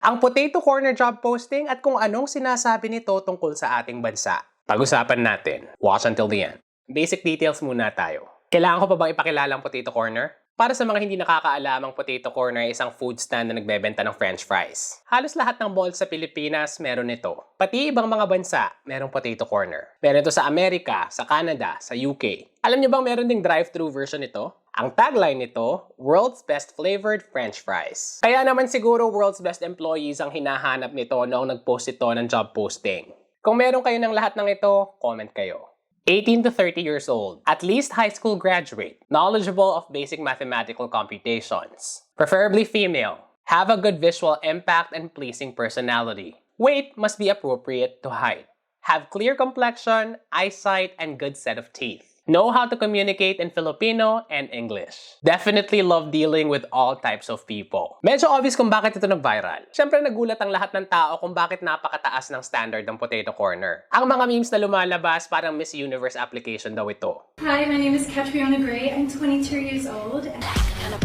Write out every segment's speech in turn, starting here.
ang Potato Corner job posting at kung anong sinasabi nito tungkol sa ating bansa. Pag-usapan natin. Watch until the end. Basic details muna tayo. Kailangan ko pa bang ipakilala ang Potato Corner? Para sa mga hindi nakakaalam, ang Potato Corner ay isang food stand na nagbebenta ng french fries. Halos lahat ng malls sa Pilipinas meron ito. Pati ibang mga bansa, merong Potato Corner. Meron ito sa Amerika, sa Canada, sa UK. Alam niyo bang meron ding drive-thru version nito? Ang tagline nito, World's Best Flavored French Fries. Kaya naman siguro World's Best Employees ang hinahanap nito noong nag-post ito ng job posting. Kung meron kayo ng lahat ng ito, comment kayo. 18 to 30 years old, at least high school graduate, knowledgeable of basic mathematical computations, preferably female, have a good visual impact and pleasing personality. Weight must be appropriate to height. Have clear complexion, eyesight, and good set of teeth. Know how to communicate in Filipino and English. Definitely love dealing with all types of people. Medyo obvious kung bakit ito nag-viral. Siyempre nagulat ang lahat ng tao kung bakit napakataas ng standard ng Potato Corner. Ang mga memes na lumalabas parang Miss Universe application daw ito. Hi, my name is Catriona Gray. I'm 22 years old. Kinda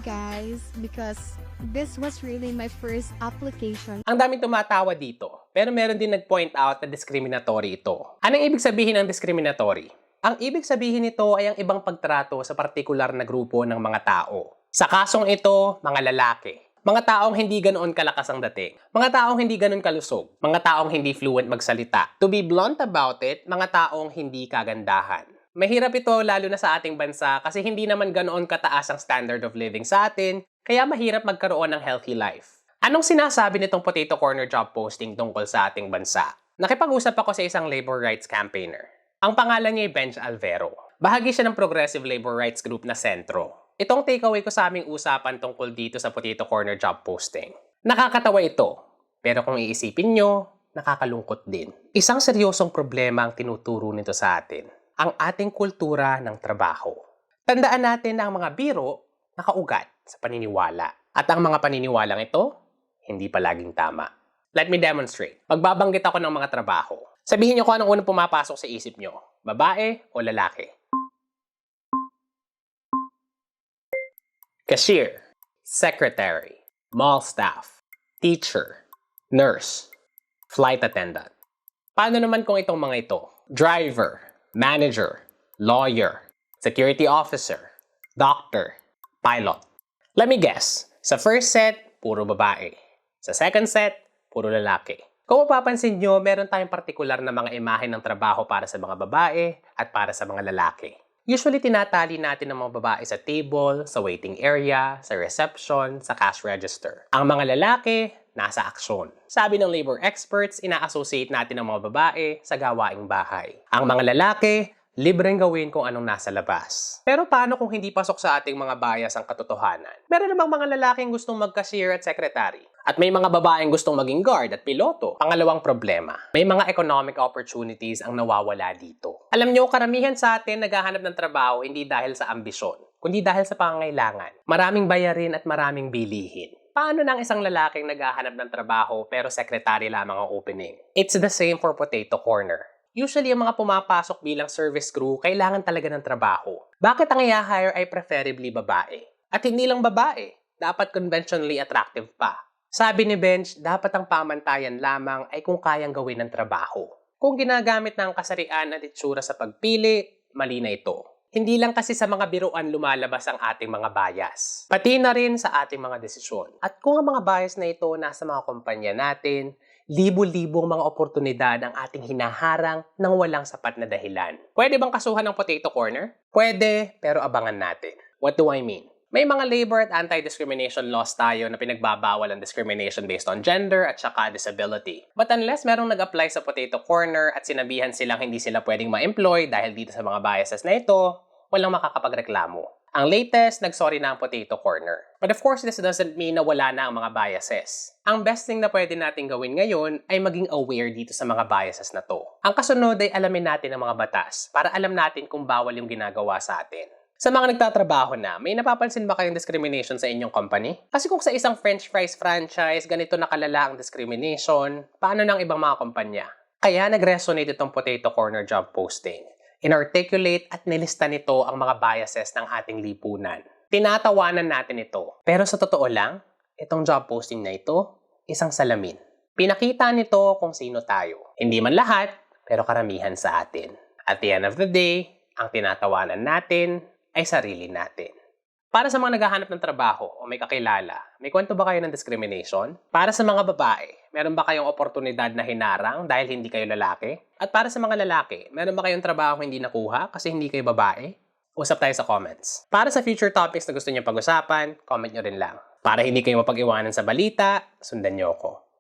guys, because this was really my first application. Ang daming tumatawa dito, pero meron din nag-point out na discriminatory ito. Anong ibig sabihin ng discriminatory? Ang ibig sabihin nito ay ang ibang pagtrato sa partikular na grupo ng mga tao. Sa kasong ito, mga lalaki. Mga taong hindi ganoon kalakas ang dating. Mga taong hindi ganoon kalusog. Mga taong hindi fluent magsalita. To be blunt about it, mga taong hindi kagandahan. Mahirap ito lalo na sa ating bansa kasi hindi naman ganoon kataas ang standard of living sa atin, kaya mahirap magkaroon ng healthy life. Anong sinasabi nitong Potato Corner job posting tungkol sa ating bansa? Nakipag-usap ako sa isang labor rights campaigner. Ang pangalan niya ay Benj Alvero. Bahagi siya ng progressive labor rights group na Sentro. Itong takeaway ko sa aming usapan tungkol dito sa Potato Corner job posting. Nakakatawa ito, pero kung iisipin nyo, nakakalungkot din. Isang seryosong problema ang tinuturo nito sa atin ang ating kultura ng trabaho. Tandaan natin na ang mga biro nakaugat sa paniniwala. At ang mga paniniwalang ito, hindi palaging tama. Let me demonstrate. Magbabanggit ako ng mga trabaho. Sabihin niyo kung anong unang pumapasok sa isip niyo. Babae o lalaki? Cashier, secretary, mall staff, teacher, nurse, flight attendant. Paano naman kung itong mga ito? Driver, manager, lawyer, security officer, doctor, pilot. Let me guess. Sa first set, puro babae. Sa second set, puro lalaki. Kung mapapansin nyo, meron tayong partikular na mga imahe ng trabaho para sa mga babae at para sa mga lalaki. Usually, tinatali natin ang mga babae sa table, sa waiting area, sa reception, sa cash register. Ang mga lalaki, nasa aksyon. Sabi ng labor experts, ina-associate natin ang mga babae sa gawaing bahay. Ang mga lalaki, libreng gawin kung anong nasa labas. Pero paano kung hindi pasok sa ating mga bias ang katotohanan? Meron namang mga lalaking gustong mag-cashier at secretary. At may mga babaeng gustong maging guard at piloto. Pangalawang problema, may mga economic opportunities ang nawawala dito. Alam nyo, karamihan sa atin naghahanap ng trabaho hindi dahil sa ambisyon, kundi dahil sa pangangailangan. Maraming bayarin at maraming bilihin. Paano ng isang lalaking naghahanap ng trabaho pero secretary lamang ang opening? It's the same for Potato Corner. Usually, ang mga pumapasok bilang service crew, kailangan talaga ng trabaho. Bakit ang i-hire ay preferably babae? At hindi lang babae, dapat conventionally attractive pa. Sabi ni Bench, dapat ang pamantayan lamang ay kung kayang gawin ng trabaho. Kung ginagamit ng kasarian at itsura sa pagpili, mali na ito. Hindi lang kasi sa mga biruan lumalabas ang ating mga bias. Pati na rin sa ating mga desisyon. At kung ang mga bias na ito nasa mga kumpanya natin, libo-libong mga oportunidad ang ating hinaharang ng walang sapat na dahilan. Pwede bang kasuhan ng Potato Corner? Pwede, pero abangan natin. What do I mean? May mga labor at anti-discrimination laws tayo na pinagbabawal ang discrimination based on gender at saka disability. But unless merong nag-apply sa Potato Corner at sinabihan silang hindi sila pwedeng ma-employ dahil dito sa mga biases na ito, walang makakapagreklamo. Ang latest, nagsorry na ang Potato Corner. But of course, this doesn't mean na wala na ang mga biases. Ang best thing na pwede natin gawin ngayon ay maging aware dito sa mga biases na to. Ang kasunod ay alamin natin ang mga batas para alam natin kung bawal yung ginagawa sa atin. Sa mga nagtatrabaho na, may napapansin ba kayong discrimination sa inyong company? Kasi kung sa isang french fries franchise, ganito nakalala ang discrimination, paano ng ibang mga kumpanya? Kaya nag-resonate itong Potato Corner job posting. Inarticulate at nilista nito ang mga biases ng ating lipunan. Tinatawanan natin ito. Pero sa totoo lang, itong job posting na ito, isang salamin. Pinakita nito kung sino tayo. Hindi man lahat, pero karamihan sa atin. At the end of the day, ang tinatawanan natin ay sarili natin. Para sa mga naghahanap ng trabaho o may kakilala, may kwento ba kayo ng discrimination? Para sa mga babae, meron ba kayong oportunidad na hinarang dahil hindi kayo lalaki? At para sa mga lalaki, meron ba kayong trabaho hindi nakuha kasi hindi kayo babae? Usap tayo sa comments. Para sa future topics na gusto niyo pag-usapan, comment nyo rin lang. Para hindi kayo mapag-iwanan sa balita, sundan niyo ako.